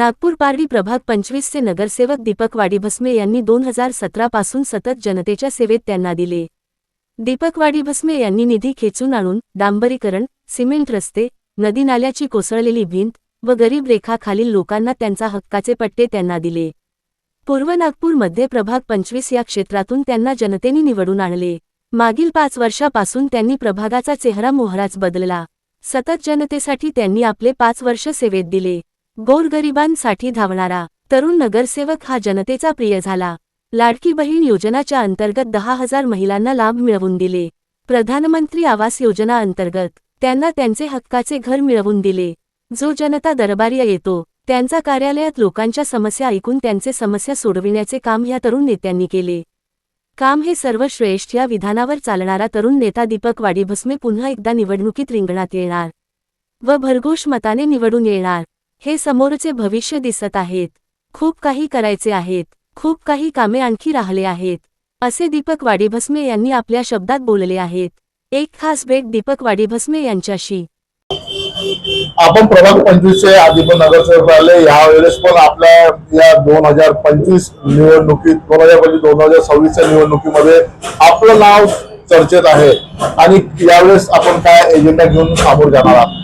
नागपूर पारडी प्रभाग पंचवीसचे नगरसेवक दीपक वाडीभस्मे यांनी दोन हजार सतरा पासून सतत जनतेच्या सेवेत त्यांना दिले. दीपक वाडीभस्मे यांनी निधी खेचून आणून डांबरीकरण सिमेंट रस्ते नदी नाल्याची कोसळलेली भिंत व गरीब रेखाखालील लोकांना त्यांचा हक्काचे पट्टे त्यांना दिले. पूर्व नागपूरमध्ये प्रभाग पंचवीस या क्षेत्रातून त्यांना जनतेने निवडून आणले. मागील पाच वर्षापासून त्यांनी प्रभागाचा चेहरा मोहराच बदलला. सतत जनतेसाठी त्यांनी आपले पाच वर्ष सेवेत दिले. गोरगरिबांसाठी धावणारा तरुण नगरसेवक हा जनतेचा प्रिय झाला. लाडकी बहीण योजनाच्या अंतर्गत दहा हजार महिलांना लाभ मिळवून दिले. प्रधानमंत्री आवास योजना अंतर्गत त्यांना त्यांचे हक्काचे घर मिळवून दिले. जो जनता दरबारी येतो त्यांचा कार्यालयात लोकांच्या समस्या ऐकून त्यांचे समस्या सोडविण्याचे काम ह्या तरुण नेत्यांनी केले. काम हे सर्वश्रेष्ठ या विधानावर चालणारा तरुण नेता दीपक वाडीभस्मे पुन्हा एकदा निवडणुकीत रिंगणात येणार व भरघोष मताने निवडून येणार. हे समोरचे भविष्य दिसत आहेत. खूप काही करायचे आहेत. खूप काही कामे आणखी राहिले आहेत. असे दीपक वाडीभस्मे यांनी आपल्या शब्दात बोलले आहेत. एक खास भेट दीपक वाडीभस्मे यांच्याशी. आपण प्रभाग पंचवीसचे आधी पण नगरसेवक यावेळेस पण आपल्या या दोन हजार पंचवीस निवडणुकीत दोन हजार पंचवीस दोन हजार सव्वीसच्या निवडणुकीमध्ये आपलं नाव चर्चेत आहे. आणि यावेळेस आपण काय एजेंडा घेऊन सामोर जाणार आहात?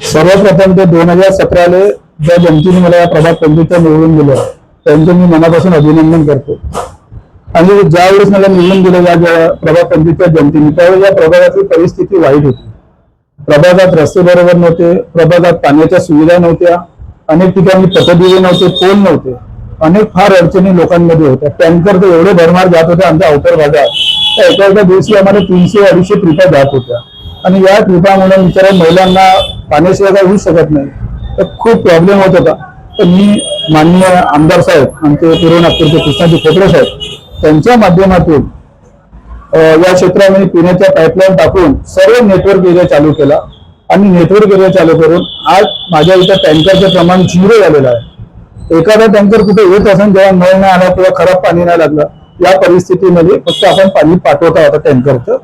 सर्वप्रथम ते दोन हजार सतराले ज्या जनतेने मला या प्रभाग पंचवीसच्या निवडून दिलं त्यांचं मी मनापासून अभिनंदन करतो. आणि ज्यावेळेस मला निवडून दिलं या ज्या प्रभाग पंचवीसच्या जनतेने त्यावेळेस या प्रभागातली परिस्थिती वाईट होती. प्रभागात रस्ते बरोबर नव्हते प्रभागात पाण्याच्या सुविधा नव्हत्या अनेक ठिकाणी पथदिवे नव्हते पोल नव्हते. अनेक फार अडचणी लोकांमध्ये होत्या. टँकर तर एवढे भरमार जात होते आमच्या अवतर भागात. तर एका एका दिवशी आम्हाला तीनशे अडीचशे ट्रिपा जात होत्या. आणि या ट्रिपामुळे बिचारा महिलांना पाण्याशिवाय काही होऊ शकत नाही. तर खूप प्रॉब्लेम होत होता. तर मी माननीय आमदार साहेब आमचे पूर्व नागपूरचे कृष्णाजी खोपडे साहेब त्यांच्या माध्यमातून या क्षेत्रामध्ये पिण्याच्या पाईपलाईन टाकून सर्व नेटवर्क एरिया चालू केला. आणि नेटवर्क एरिया चालू करून आज माझ्या इथं टँकरचं प्रमाण झिरो झालेलं आहे. एखादा टँकर कुठे येत असेल जेव्हा नळ नाही आला किंवा खराब पाणी नाही लागलं या परिस्थितीमध्ये फक्त आपण पाणी पाठवता होता टँकरचं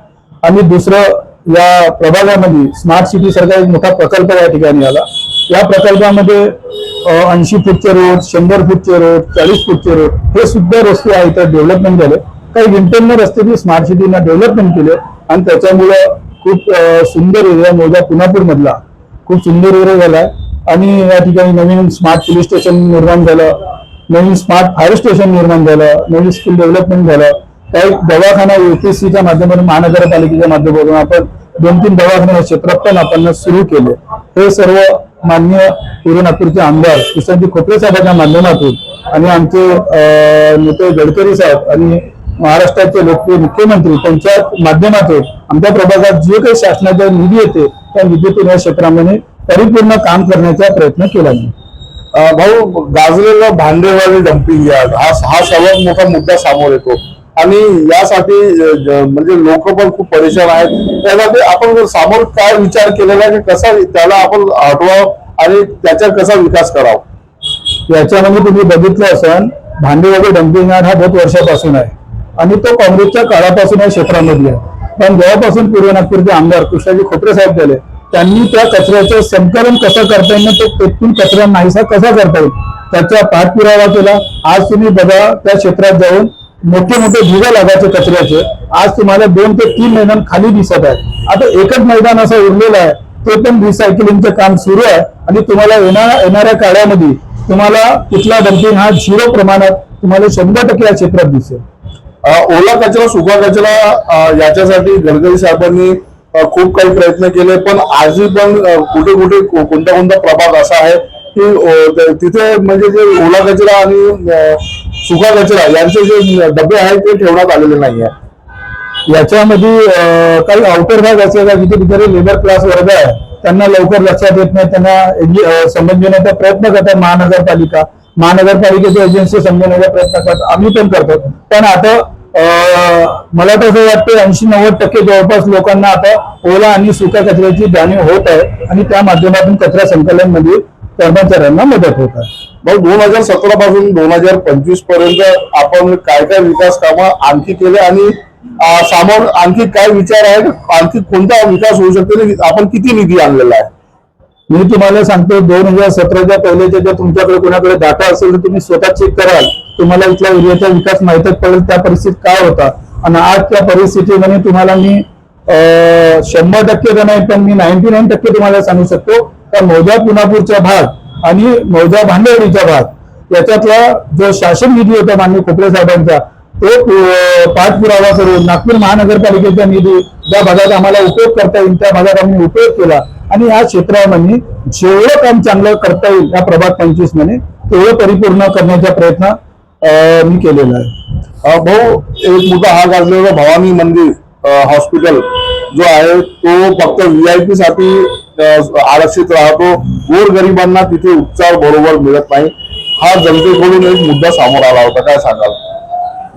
आणि दुसरं या प्रभागामध्ये स्मार्ट सिटी सारखा एक मोठा प्रकल्प या ठिकाणी आला. या प्रकल्पामध्ये ऐंशी फूटचे रोड शंभर फूटचे रोड चाळीस फूटचे रोड हे सुद्धा रस्ते आहेत डेव्हलपमेंट झाले. काही इंटरनल रस्ते बी स्मार्ट सिटीनं डेव्हलपमेंट केले आणि त्याच्यामुळे खूप सुंदर एरिया मोजा पुनापूर मधला खूप सुंदर एरिया झाला आणि या ठिकाणी नवीन स्मार्ट पोलीस स्टेशन निर्माण झालं नवीन स्मार्ट फायर स्टेशन निर्माण झालं नवीन स्किल डेव्हलपमेंट झालं. काही दवाखाना युपीएससीच्या माध्यमातून महानगरपालिकेच्या माध्यमातून आपण दोन तीन दवाखाने या क्षेत्रात पण आपण सुरू केले. हे सर्व मान्य पूर्व नागपूरचे आमदार किशनजी खोपरे साहेबांच्या माध्यमातून आणि आमचे नेते गडकरी साहेब आणि महाराष्ट्राचे लोकप्रिय मुख्यमंत्री त्यांच्या माध्यमातून आमच्या प्रभागात जे काही शासनाचा निधी येते त्या निधीतून या क्षेत्रामध्ये परिपूर्ण काम करण्याचा प्रयत्न केला भाऊ गाजलेलं भांडेवाली डम्पिंग यार्ड हा हा सर्वात मोठा मुद्दा समोर येतो. आणि यासाठी म्हणजे लोक पण खूप परेशान आहेत. त्यासाठी आपण सामोर समोर काय विचार केलेला की कसा त्याला आपण हटवावं आणि त्याचा कसा विकास करावा? याच्यामध्ये तुम्ही बघितलं असाल भांडेवाडी डम्पिंग यार्ड हा बहुत वर्षापासून आहे. आणि तो काँग्रेसच्या काळापासून या क्षेत्रामध्ये आहे पण जेव्हापासून पूर्व नागपूरचे आमदार कृष्णाजी खोपरे साहेब झाले त्यांनी त्या कचऱ्याचं संकलन कसं करता येईल तो तेथून कचरा नाहीसा कसा करता येईल त्याचा पाठपुरावा केला. आज तुम्ही बघा त्या क्षेत्रात जाऊन मोठे मोठे ढिगा लागायचे कचऱ्याचे. आज तुम्हाला दोन ते तीन मैदान खाली दिसत आहे. आता एकच मैदान असं उरलेलं आहे. ते पण रिसायकलिंगचं काम सुरू आहे. आणि तुम्हाला येणार येणाऱ्या काळामध्ये तुम्हाला कुठला डम्पिंग हा झिरो प्रमाणात तुम्हाला शंभर टक्के या क्षेत्रात दिसेल. ओला कचरा सुका कचरा याच्यासाठी गडकरी साहेबांनी खूप काही प्रयत्न केले. पण आजही पण कुठे कुठे कोणता कोणता प्रभाग असा आहे की तिथे म्हणजे जे ओला कचरा आणि सुका कचरा यांचे जे डबे आहेत ते ठेवण्यात आलेले नाही आहे याच्यामध्ये काही आउटर भाग असेल जिथे बिचारे लेबर क्लास वर्ग आहे. त्यांना लवकर लक्षात येत नाही. त्यांना एजी- समजण्याचा प्रयत्न करतात महानगरपालिका. महानगरपालिकेच्या एजन्सी समजण्याचा प्रयत्न करतात. आम्ही पण करतो. पण आता अं, मला तर असं वाटतं ऐंशी नव्वद टक्के जवळपास लोकांना आता ओला आणि सुक्या कचऱ्याची जाणीव होत आहे आणि त्या माध्यमातून कचरा संकलनमध्ये कर्मचाऱ्यांना मदत होत आहे. मग दोन हजार सतरा पासून दोन हजार पंचवीसपर्यंत आपण काय काय विकास कामं आणखी केले आणि सामान समोर आणखी काय विचार आहेत आणखी कोणता विकास होऊ शकतो आणि आपण किती निधी आणलेला आहे? मी तुम्हाला सांगतो दोन हजार सतराच्या पहिल्याच्या जर तुमच्याकडे कोणाकडे डाटा असेल तर तुम्ही स्वतः चेक कराल. तुम्हाला इथल्या एरियाचा विकास माहितच पडेल त्या परिस्थितीत काय होता. आणि आज त्या परिस्थितीमध्ये तुम्हाला मी शंभर टक्के तर नाही पण मी नाईन्टी नाईन टक्के तुम्हाला सांगू शकतो. तर मोजा पुनापूरचा भाग आणि मौजा भांडेवाडीचा भाग. याच्यातला जो शासन निधी होता माननीय खोपडे साहेबांचा तो पाठपुरावा करून नागपूर महानगरपालिकेचा निधी ज्या भागात आम्हाला उपयोग करता येईल त्या भागात आम्ही उपयोग केला. आणि या क्षेत्रामध्ये जेवढं काम चांगलं करता येईल या प्रभाग पंचवीसमध्ये तेवढं परिपूर्ण करण्याचा प्रयत्न मी केलेला आहे. भाऊ एक मोठा हा गाजलेला भवानी मंदिर हॉस्पिटल जो आहे तो फक्त व्ही आय पी साठी आरक्षित राहतो. गोरगरिबांना तिथे उपचार बरोबर मिळत नाही. हा जनतेकडून एक मुद्दा समोर आला होता. काय सांगाल?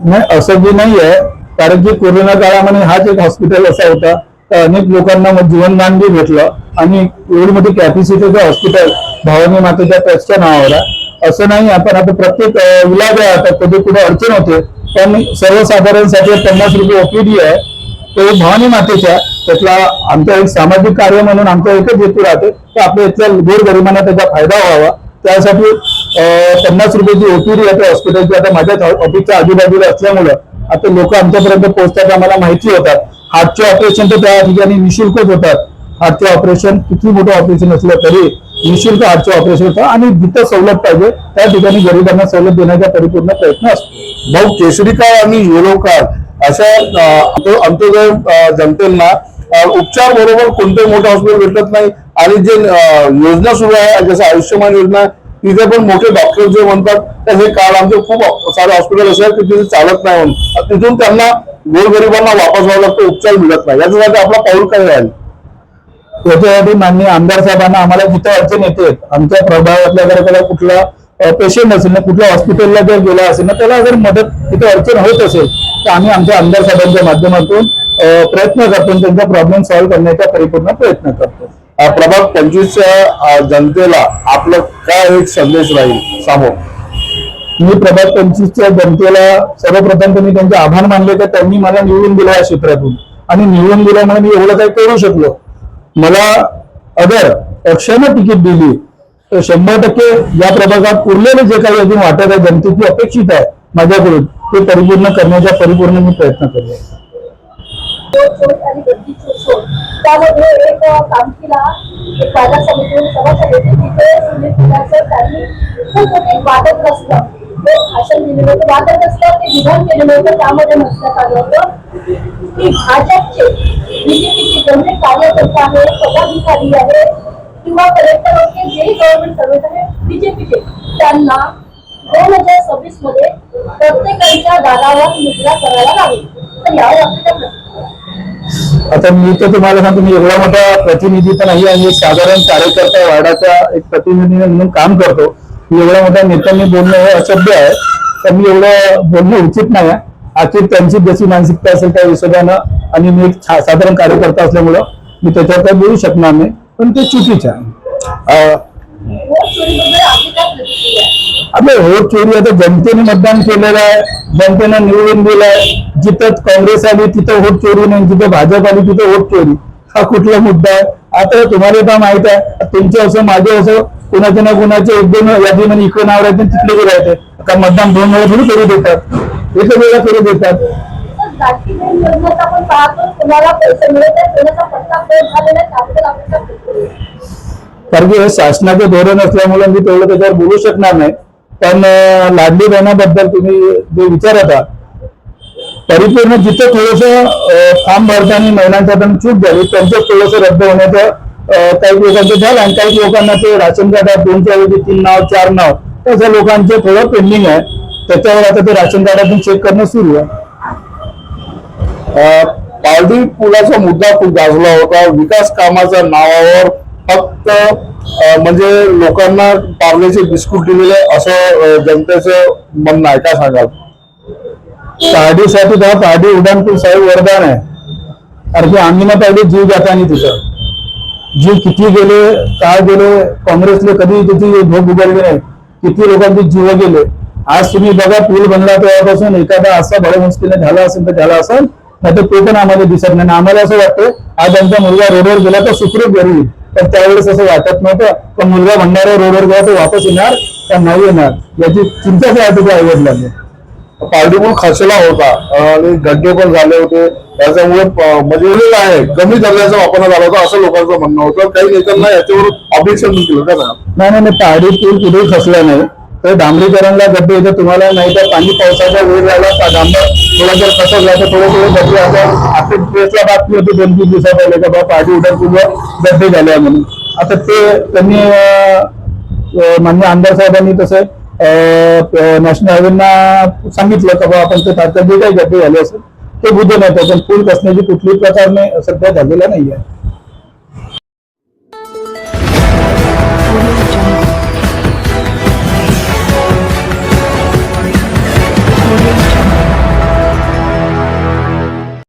नाही असं जे नाही आहे कारण की कोरोना काळामध्ये हाच एक हॉस्पिटल असा होता. तर अनेक लोकांना मग जीवनदान बी भेटलं. आणि एवढी मोठी कॅपॅसिटीचं हॉस्पिटल भवानी मातेच्या ट्रस्टच्या नावावर आहे. असं नाही आपण आता प्रत्येक अं, इलाज आहे. आता कधी कुठे अडचण होते. पण सर्वसाधारणसाठी पन्नास रुपये ओपीडी आहे. तो भवानी मातेच्या त्यातला आमचा एक सामाजिक कार्य म्हणून आमचा एकच हेतू राहते की आपल्या इथल्या गोरगरिबांना त्याचा फायदा व्हावा. त्यासाठी पन्नास रुपयाची ओपीडी आता हॉस्पिटलची आता माझ्या ऑफिसच्या आजूबाजूला असल्यामुळं आता लोक आमच्यापर्यंत पोहोचतात आम्हाला माहिती होतात. हार्टचे ऑपरेशन तर त्या ठिकाणी निशुल्कच होतात. हार्टचे ऑपरेशन किती मोठं ऑपरेशन असलं तरी निशुल्क हार्टचे ऑपरेशन होतं आणि जिथं सवलत पाहिजे त्या ठिकाणी गरिबांना सवलत देण्याचा परिपूर्ण प्रयत्न असतो. भाऊ केसरी काळ आणि येलो काळ अशा अ, अंत्योदय जनतेला उपचार बरोबर कोणते मोठे हॉस्पिटल भेटत नाही. आणि जे योजना सुरू आहे जसं आयुष्यमान योजना तिथे पण मोठे डॉक्टर जे म्हणतात तर हे कार्ड आमचे खूप सारे हॉस्पिटल असे आहेत की तिथे चालत नाही म्हणून. तिथून त्यांना गोरगरिबांना वापस व्हावं लागतं उपचार मिळत नाही. याच्यासाठी आपला पाऊल काय राहील? त्याच्यासाठी माननीय आमदार साहेबांना आम्हाला जिथे अडचण येते? आमच्या प्रभावातल्या जर त्याला कुठला पेशंट असेल ना कुठल्या हॉस्पिटलला जर गेला असेल ना त्याला जर मदत तिथे अडचण होत असेल तर आम्ही आमच्या आमदार साहेबांच्या माध्यमातून प्रयत्न करतो त्यांचा प्रॉब्लेम सॉल्व्ह करण्याचा परिपूर्ण प्रयत्न करतो. प्रभाग पंचवीसच्या जनतेला आपलं काय एक संदेश राहील? समोर मी प्रभाग पंचवीसच्या जनतेला सर्वप्रथम तर मी त्यांचे आभार मानले की त्यांनी मला निवडून दिलं या क्षेत्रातून. आणि निवडून दिल्यामुळे मी एवढं काही करू शकलो. मला अगर पक्षानं तिकीट दिली तर शंभर टक्के या प्रभागात उरलेले जे काही अजून वाटत आहे जनतेची अपेक्षित आहे माझ्याकडून. ते परिपूर्ण करण्याचा परिपूर्ण मी प्रयत्न करतो कामकीला एक खूप भाषण दिलेलं होतं. वादग्रस्त ते विधान केलेलं होतं. त्यामध्ये म्हटण्यात आलं होतं की भाजपचे बीजेपीचे जेवढे कार्यकर्ते आहेत पदाधिकारी आहेत किंवा कलेक्टर वगैरे जे गव्हर्नमेंट सर्व्हिस आहे बीजेपीचे. त्यांना दोन हजार सव्वीसमध्ये प्रत्येकाच्या दारावर मुद्रा करायला लागेल. तर यावर आपली काय प्रतिक्रिया? आता मी तर तुम्हाला सांगतो मी एवढा मोठा प्रतिनिधी तर नाही आणि एक साधारण कार्यकर्ता वार्डाचा एक प्रतिनिधी म्हणून काम करतो. मी एवढ्या मोठ्या नेत्यांनी बोलणं हे अशब्य आहे. तर मी एवढं बोलणं उचित नाही आहे. आखिर त्यांची जशी मानसिकता असेल त्या हिशोबानं आणि मी एक छा- साधारण कार्यकर्ता असल्यामुळं मी त्याच्यावर काही बोलू शकणार नाही. पण ते चुकीचं आहे. अं, वोट हो चोरी आता जनतेने मतदान केलेलं आहे. जनतेनं निवडून दिलंय जिथं काँग्रेस आली तिथं वोट चोरी नाही. जिथं भाजप आली तिथं वोट चोरी. हा कुठला मुद्दा आहे? आता तुम्हाला तर माहीत आहे. तुमचे असं माझे असं कुणाच्या ना कुणाचे एक दोन यादी म्हणजे इकडे नाव राहते तिकडे गेले राहते. का मतदान दोन वेळा थोडी करू देतात. एक वेळा करू देतात. तर आपण पाहतो कोणाला पैसे मिळत आहे कारण की हे शासनाचं धोरण असल्यामुळे मी तेवढं त्याच्यावर बोलू शकणार नाही. पण लाडली बहिणाबद्दल तुम्ही जे विचारत परिपूर्ण जिथं थोडस फॉर्म भरताना महिलांच्या चूक झाली त्यांचं थोडस रद्द होण्याचं काही लोकांचं झालं आणि काही लोकांना ते राशन कार्डात दोनच्या ऐवजी तीन नाव चार नाव तसं लोकांचे थोडं पेंडिंग आहे. त्याच्यावर आता ते राशन कार्डातून चेक करणं सुरू आहे. अ, पुलाचा मुद्दा खूप गाजला होता. विकास कामाच्या नावावर फक्त म्हणजे लोकांना पार्लेचे बिस्कुट दिलेले असं जनतेचं म्हणणं आहे. काय सांगाल? पहाडीसाठी तर पहाडी उड्डाणपूर साहेब वरदान आहे. कारण की आम्ही ना पहिले जीव जातानी तिथं. जीव किती गेले काय गेले काँग्रेसने कधी तिथे भोग उघडली नाही. किती लोकांचे जीव गेले. आज तुम्ही बघा पूल बनला तेव्हापासून एखादा असा भले झाला असेल तर झाला असेल नाही तर ते पण आम्हाला दिसत नाही. आणि आम्हाला असं वाटतं आज आमचा मुलगा रोडवर गेला तर सुखरूप घरी येईल. पण त्यावेळेस असं वाटत नव्हतं पण मुलगा भंडारा रोडवर गेला तो वापस येणार का नाही येणार? याची चिंताच वाटत होती आई वडिलांनी पार्टी पण खचला होता आणि गड्डे पण झाले होते. त्याच्यामुळे म्हणजे आहे. कमी दर्जाचा वापर झाला होता असं लोकांचं म्हणणं होतं. काही नेत्यांना याच्यावर ऑब्जेक्शन केलं का नाही? नाही पहाडी पूल कुठेही खचला नाही. तर डांबरीकरणला गड्डे येते तुम्हाला नाही तर पाणी पावसाचा वेळ झाला तर डांबर. थोडा जर खसकला तर थोडे थोडे गड्डे आता आता प्रेसला बातमी होती दोन तीन दिवसा पहिले का बा पहाडी उडर पूलवर गड्डे झाले म्हणून. आता ते त्यांनी मान्य आमदार साहेबांनी तसं नॅशनल हायवेना सांगितलं का बा आपण ते तात्काळ जे काही गड्डे झाले असेल ते बुद्ध नाही पण पूल कसण्याची कुठलीही प्रकारने सध्या झालेला नाही आहे